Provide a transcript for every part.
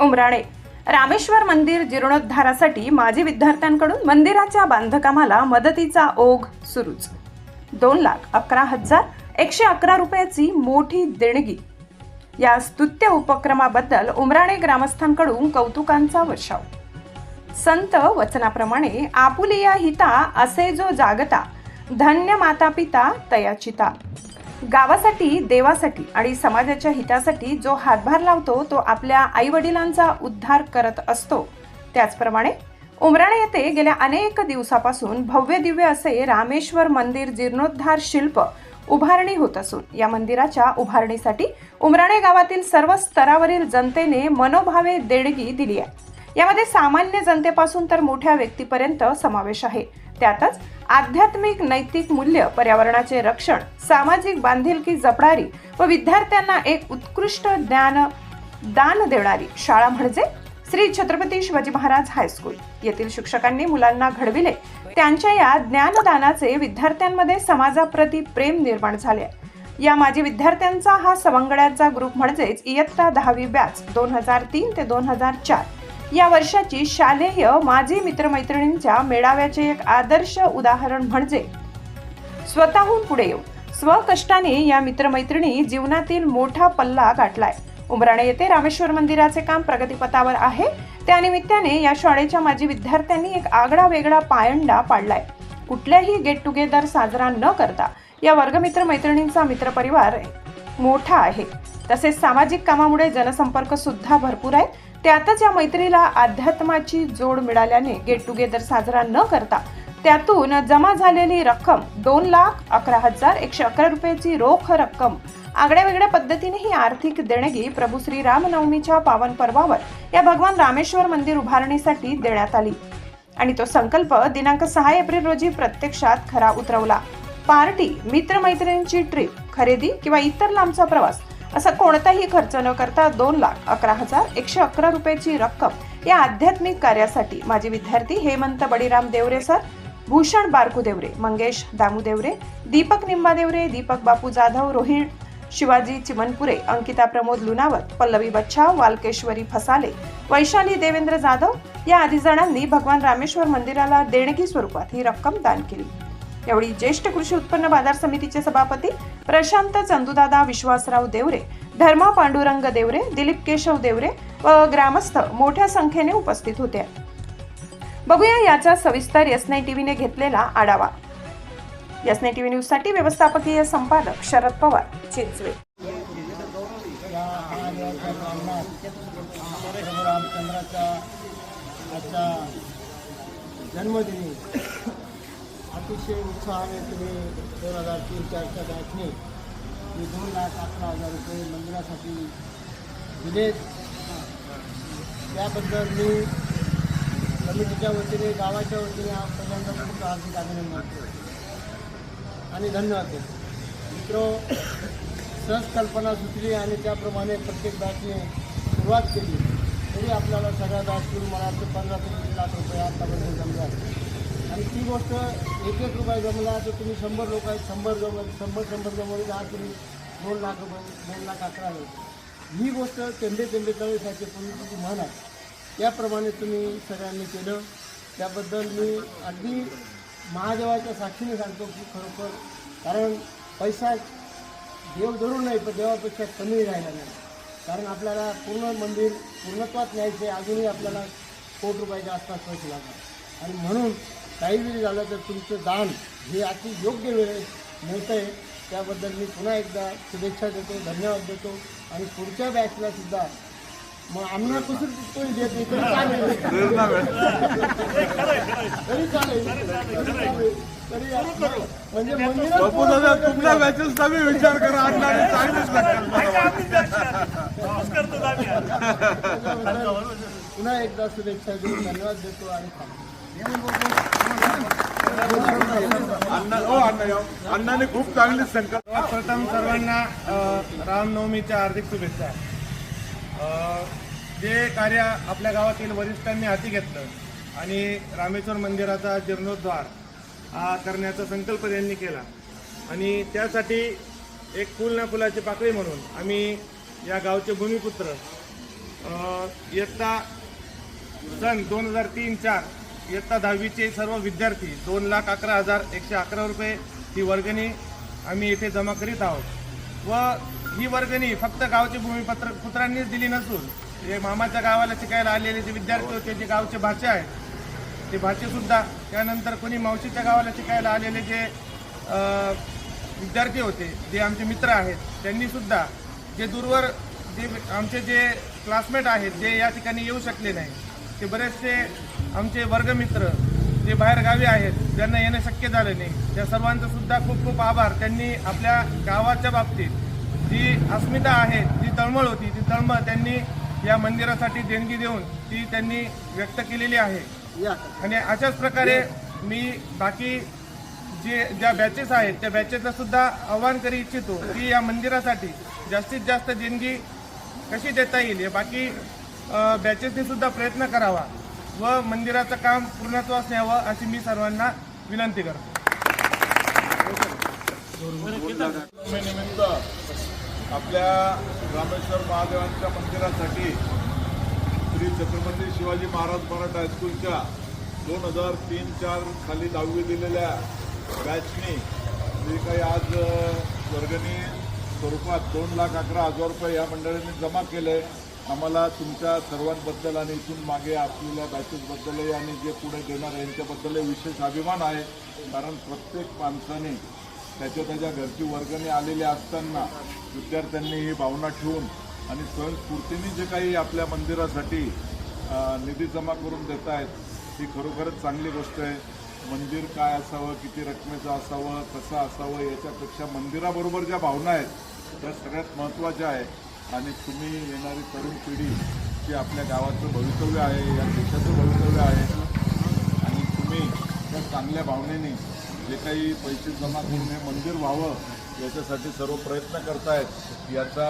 उमराणे रामेश्वर मंदिर जीर्णोद्धारासाठी माजी विद्यार्थ्यांकडून मंदिराच्या बांधकामाला मदतीचा ओघ सुरूच. दोन लाख अकरा हजार एकशे अकरा रुपयाची मोठी देणगी. या स्तुत्य उपक्रमाबद्दल उमराणे ग्रामस्थांकडून कौतुकांचा वर्षाव. संत वचनाप्रमाणे आपुलिया हिता असे जो जागता धन्य माता पिता तयाचिता. गावासाठी देवासाठी आणि समाजाच्या हितासाठी जो हातभार लावतो तो आपल्या आईवडिलांचा उद्धार करत असतो. त्याचप्रमाणे उमराणे येथे गेल्या अनेक दिवसापासून भव्य दिव्य असे रामेश्वर मंदिर जीर्णोद्धार शिल्प उभारणी होत असून या मंदिराच्या उभारणीसाठी उमराणे गावातील सर्व स्तरावरील जनतेने मनोभावे देणगी दिली आहे. यामध्ये सामान्य जनतेपासून तर मोठ्या व्यक्तीपर्यंत समावेश आहे. त्यातच आध्यात्मिक नैतिक मूल्य पर्यावरणाचे रक्षण सामाजिक बांधिलकी जपणारी व विद्यार्थ्यांना एक उत्कृष्ट ज्ञान दान देणारी शाळा म्हणजे श्री छत्रपती शिवाजी महाराज हायस्कूल येथील शिक्षकांनी मुलांना घडविले. त्यांच्या या ज्ञानदानाचे विद्यार्थ्यांमध्ये समाजाप्रती प्रेम निर्माण झाले. या माजी विद्यार्थ्यांचा हा सवंगड्यांचा ग्रुप म्हणजेच इयत्ता दहावी बॅच दोन हजार तीन ते दोन हजार चार. या वर्षाची शालेय माझे मित्रमैत्रिणींच्या मेळाव्याचे एक आदर्श उदाहरण म्हणजे स्वतःहून पुढे येऊन स्वकष्टाने या मित्रमैत्रिणी जीवनातील मोठा पल्ला गाठलाय. उमराणे येथे रामेश्वर मंदिराचे काम प्रगतीपथावर आहे. त्यानिमित्ताने या शाळेच्या माजी विद्यार्थ्यांनी एक आगळा वेगळा पायंडा पाडलाय. कुठल्याही गेट टुगेदर साजरा न करता या वर्गमित्र मैत्रिणींचा मित्रपरिवार मोठा आहे. तसेच सामाजिक कामामुळे जनसंपर्क सुद्धा भरपूर आहे. त्यातच या मैत्रीला अध्यात्माची जोड मिळाल्याने गेट टुगेदर साजरा न करता त्यातून जमा झालेली रक्कम दोन लाख अकरा हजार एकशे अकरा रुपयाची रोख रक्कम आगळ्या वेगळ्या पद्धतीने ही आर्थिक देणगी प्रभू श्री रामनवमीच्या पावन पर्वावर या भगवान रामेश्वर मंदिर उभारणीसाठी देण्यात आली. आणि तो संकल्प दिनांक सहा एप्रिल रोजी प्रत्यक्षात खरा उतरवला. पार्टी मित्रमैत्रिणींची ट्रिप खरेदी किंवा इतर लांबचा प्रवास असा कोणताही खर्च न करता दोन लाख अकरा हजार एकशे अकरा रुपयाची रक्कम या आध्यात्मिक कार्यासाठी माझे विद्यार्थी हेमंत बळीराम देवरे सर भूषण बारकू देवरे मंगेश दामू देवरे दीपक निंबा देवरे दीपक बापू जाधव रोहिण शिवाजी चिमनपुरे अंकिता प्रमोद लुनावत पल्लवी बच्छाव वालकेश्वरी फसाले वैशाली देवेंद्र जाधव या आदी जणांनी भगवान रामेश्वर मंदिराला देणगी स्वरूपात ही रक्कम दान केली. यावेळी ज्येष्ठ कृषी उत्पन्न बाजार समितीचे सभापती प्रशांत चंदूदादा विश्वासराव देवरे धर्मा पांडुरंग देवरे दिलीप केशव देवरे व ग्रामस्थ मोठ्या संख्येने उपस्थित होते. बघूया याचा सविस्तर यसनाई टीव्हीने घेतलेला आढावा. यसनाई टीव्ही न्यूजसाठी व्यवस्थापकीय संपादक शरद पवार चिंचवे. रामचंद्राच्या जन्मदिनी. अतिशय उत्साहाने तुम्ही दोन हजार तीन चारच्या बॅचने मी दोन लाख अकरा हजार रुपये मंदिरासाठी दिलेत त्याबद्दल मी कमिटीच्या वतीने गावाच्या वतीने हा पहिल्यांदा खूप हार्दिक अभिनंदन करतो. आणि धन्यवाद देतो. मित्रो सहज कल्पना सुचली आणि त्याप्रमाणे प्रत्येक बॅचने सुरुवात केली. तरी आपल्याला सगळ्या बॅचकडून मला वाटतं पंधरा ते वीस लाख रुपये आतापर्यंत जमल्या आणि ती गोष्ट एक एक रुपये जमला तर तुम्ही शंभर लोक आहेत शंभर जमल शंभर शंभर जमवले आज तुम्ही दोन लाख रुपये दोन लाख अकरा हजार ही गोष्ट तेंबे तेंबे तळेसाचे पूर्वीची म्हण आहे त्याप्रमाणे तुम्ही सगळ्यांनी केलं. त्याबद्दल मी अगदी महादेवाच्या साक्षीने सांगतो की खरोखर कारण पैसा देव धरून नाही पण देवापेक्षा कमी राहिला नाही. कारण आपल्याला पूर्ण मंदिर पूर्णत्वात न्यायचे अजूनही आपल्याला कोट रुपयाच्या आसपास पैसे लागतात. आणि म्हणून काही जरी झालं तर तुमचं दान हे अति योग्य वेळेस मिळतं आहे त्याबद्दल मी पुन्हा एकदा शुभेच्छा देतो धन्यवाद देतो. आणि पुढच्या बॅचला सुद्धा मग आम्हाला कसं कोणी देत नाही तरी चालेल. तरी चालेल. म्हणजे तुमच्या बॅचेसचा बी विचार करा. अण्णाने चांगलीच पुन्हा एकदा शुभेच्छा देऊन धन्यवाद देतो आणि थांबतो. अण्णा हो अण्णा अण्णाने खूप चांगली संकल्प प्रथम सर्वांना रामनवमीच्या हार्दिक शुभेच्छा. जे कार्य आपल्या गावातील वरिष्ठांनी हाती घेतलं आणि रामेश्वर मंदिराचा जीर्णोद्धार हा करण्याचा संकल्प त्यांनी केला. आणि त्यासाठी एक फुल ना फुलाची पाकळी म्हणून आम्ही या गावचे भूमिपुत्र इयत्ता सन दोन हजार तीन चार इयत्ता दहावीचे सर्व विद्यार्थी दोन लाख अकरा हजार एकशे अकरा रुपये ही वर्गणी आम्ही येथे जमा करीत आहोत. व ही वर्गणी फक्त गावचे भूमिपत्र पुत्रांनीच दिली नसून जे मामाच्या गावाला शिकायला आलेले जे विद्यार्थी होते जे गावचे भाचे आहेत ते भाचेसुद्धा त्यानंतर कोणी मावशीच्या गावाला शिकायला आलेले जे विद्यार्थी होते जे आमचे मित्र आहेत त्यांनीसुद्धा जे दूरवर जे आमचे जे क्लासमेट आहेत जे या ठिकाणी येऊ शकले नाही ते बरेचसे आमचे वर्गमित्र जे बाहेर गावी आहेत ज्यांना येणं शक्य झालं नाही. त्या सर्वांचं सुद्धा खूप खूप आभार. त्यांनी आपल्या गावाच्या बाबतीत जी अस्मिता आहे जी तळमळ होती ती तळमळ त्यांनी या मंदिरासाठी देणगी देऊन ती त्यांनी व्यक्त केलेली आहे. आणि अशाच प्रकारे मी बाकी जे ज्या बॅचेस आहेत त्या बॅचेसला सुद्धा आव्हान करू इच्छितो की या मंदिरासाठी जास्तीत जास्त देणगी कशी देता येईल? हे बाकी बॅचेसने सुद्धा प्रयत्न करावा व मंदिराचं काम पूर्णत्वास न्यावं अशी मी सर्वांना विनंती करतो. निमित्त आपल्या रामेश्वर महादेवांच्या मंदिरासाठी श्री छत्रपती शिवाजी महाराज मराठा हायस्कूलच्या दोन हजार तीन चार खाली दहावी दिलेल्या बॅचनी जे काही आज वर्गणी स्वरूपात दोन लाख अकरा हजार रुपये या मंडळींनी जमा केले आम्हाला तुमच्या सर्वांबद्दल आणि इथून मागे असलेल्या बॅचेसबद्दलही आणि जे पुढे देणार आहे यांच्याबद्दलही विशेष अभिमान आहे. कारण प्रत्येक माणसाने त्याच्या त्याच्या घरची वर्गणी आलेली असताना विद्यार्थ्यांनी ही भावना ठेवून आणि स्वयंस्फूर्तीने जे काही आपल्या मंदिरासाठी निधी जमा करून देत आहेत ही खरोखरच चांगली गोष्ट आहे. मंदिर काय असावं किती रकमेचं असावं कसं असावं याच्यापेक्षा मंदिराबरोबर ज्या भावना आहेत त्या सगळ्यात महत्त्वाच्या आहे आणि तुम्ही येणारी तरुण पिढी जी आपल्या गावाचं भवितव्य आहे या देशाचं भवितव्य आहे आणि तुम्ही त्या चांगल्या भावनेने जे काही पैसे जमा करून हे मंदिर व्हावं याच्यासाठी सर्व प्रयत्न करतायत याचा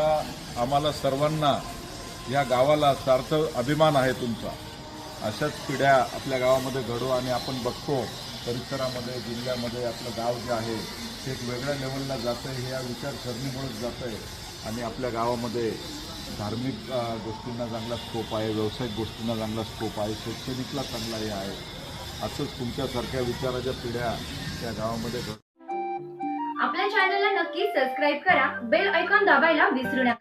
आम्हाला सर्वांना या गावाला सार्थ अभिमान आहे तुमचा. अशाच पिढ्या आपल्या गावामध्ये घडो आणि आपण बघतो परिसरामध्ये जिल्ह्यामध्ये आपलं गाव जे आहे ते एक वेगळ्या लेवलला जातं आहे हे या विचारसरणीमुळेच जातं आहे आणि आपल्या गावामध्ये धार्मिक गोष्टींना चांगला स्कोप आहे व्यावसायिक गोष्टींना चांगला स्कोप आहे शैक्षणिकला चांगला हे आहे. असंच तुमच्यासारख्या विचाराच्या पिढ्या त्या गावामध्ये आपल्या चॅनलला नक्की सबस्क्राईब करा. बेल ऐकॉन दाबायला विसरू नका.